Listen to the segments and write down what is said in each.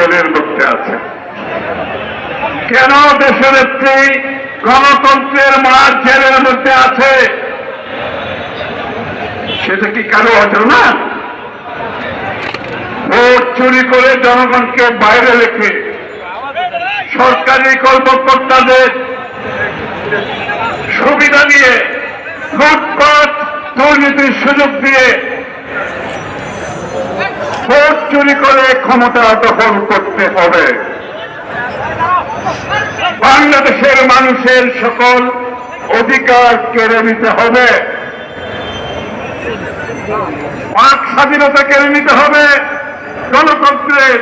জেলের মধ্যে আছে। কেন দেশের একটি গণতন্ত্রের মার জেলের মধ্যে আছে? সেটা কি কারও অজানা? ভোট চুরি করে জনগণকে বাইরে রেখে সরকারি কর্মকর্তাদের সুবিধা দিয়ে লুটপাট, দুর্নীতির সুযোগ দিয়ে চুরি করে ক্ষমতা দখল করতে হবে। বাংলাদেশের মানুষের সকল অধিকার কেড়ে নিতে হবে। বাক স্বাধীনতা কেড়ে নিতে হবে। গণতন্ত্রের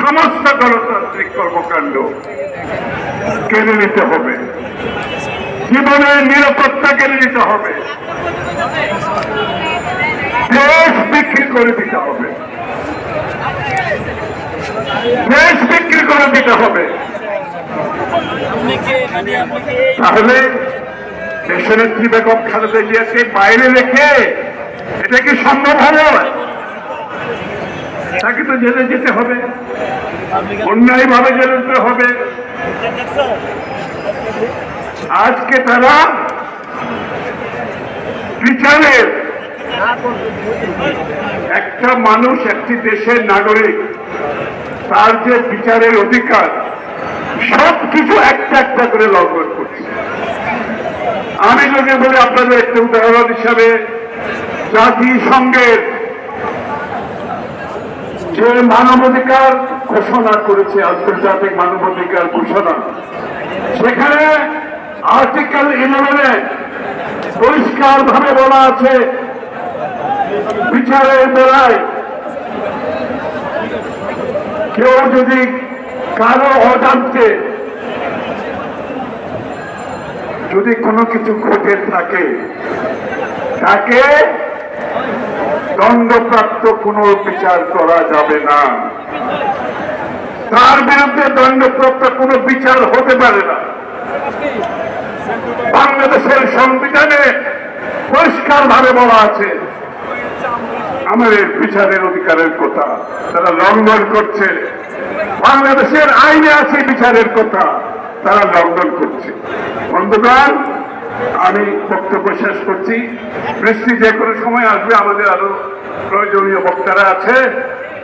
সমস্ত গণতান্ত্রিক কর্মকাণ্ড কেড়ে নিতে হবে। জীবনের নিরাপত্তা কেড়ে নিতে হবে। করে দিতে হবে। দেশ বিক্রি করে দিতে হবে। তাহলে দেশনেত্রী বেগম খালেদা জিয়াকে বাইরে রেখে এটা কি সম্ভব হবে? তাকে তো জেলে যেতে হবে। অন্যায় ভাবে জেলে যেতে হবে। আজকে তারা বিচারের একটা মানুষ একটি দেশের নাগরিক, তার যে বিচারের অধিকার সব কিছু একটা একটা করে লঙ্ঘন করছে। আমি যদি বলি আপনাদের একটা উদাহরণ হিসাবে জাতিসংঘের যে মানবাধিকার ঘোষণা করেছে, আন্তর্জাতিক মানবাধিকার ঘোষণা, সেখানে আর্টিকেল ইলেভেনে পরিষ্কার ভাবে বলা আছে বিচারের বেলায় কেউ যদি কারও অজান্তে যদি কোনো কিছু ঘটে থাকে, তাকে দণ্ডপ্রাপ্ত কোনো বিচার করা যাবে না। তার বিরুদ্ধে দণ্ডপ্রাপ্ত কোনো বিচার হতে পারে না। বাংলাদেশের সংবিধানে পরিষ্কার ভাবে বলা আছে আমাদের বিচারের অধিকারের কথা, তারা লঙ্ঘন করছে। বাংলাদেশের আইনে আছে বিচারের কথা, তারা লঙ্ঘন করছে। বন্ধুগণ, আমি বক্তব্য শেষ করছি। বৃষ্টি যে কোনো সময় আসবে, আমাদের আরও প্রয়োজনীয় বক্তারা আছে।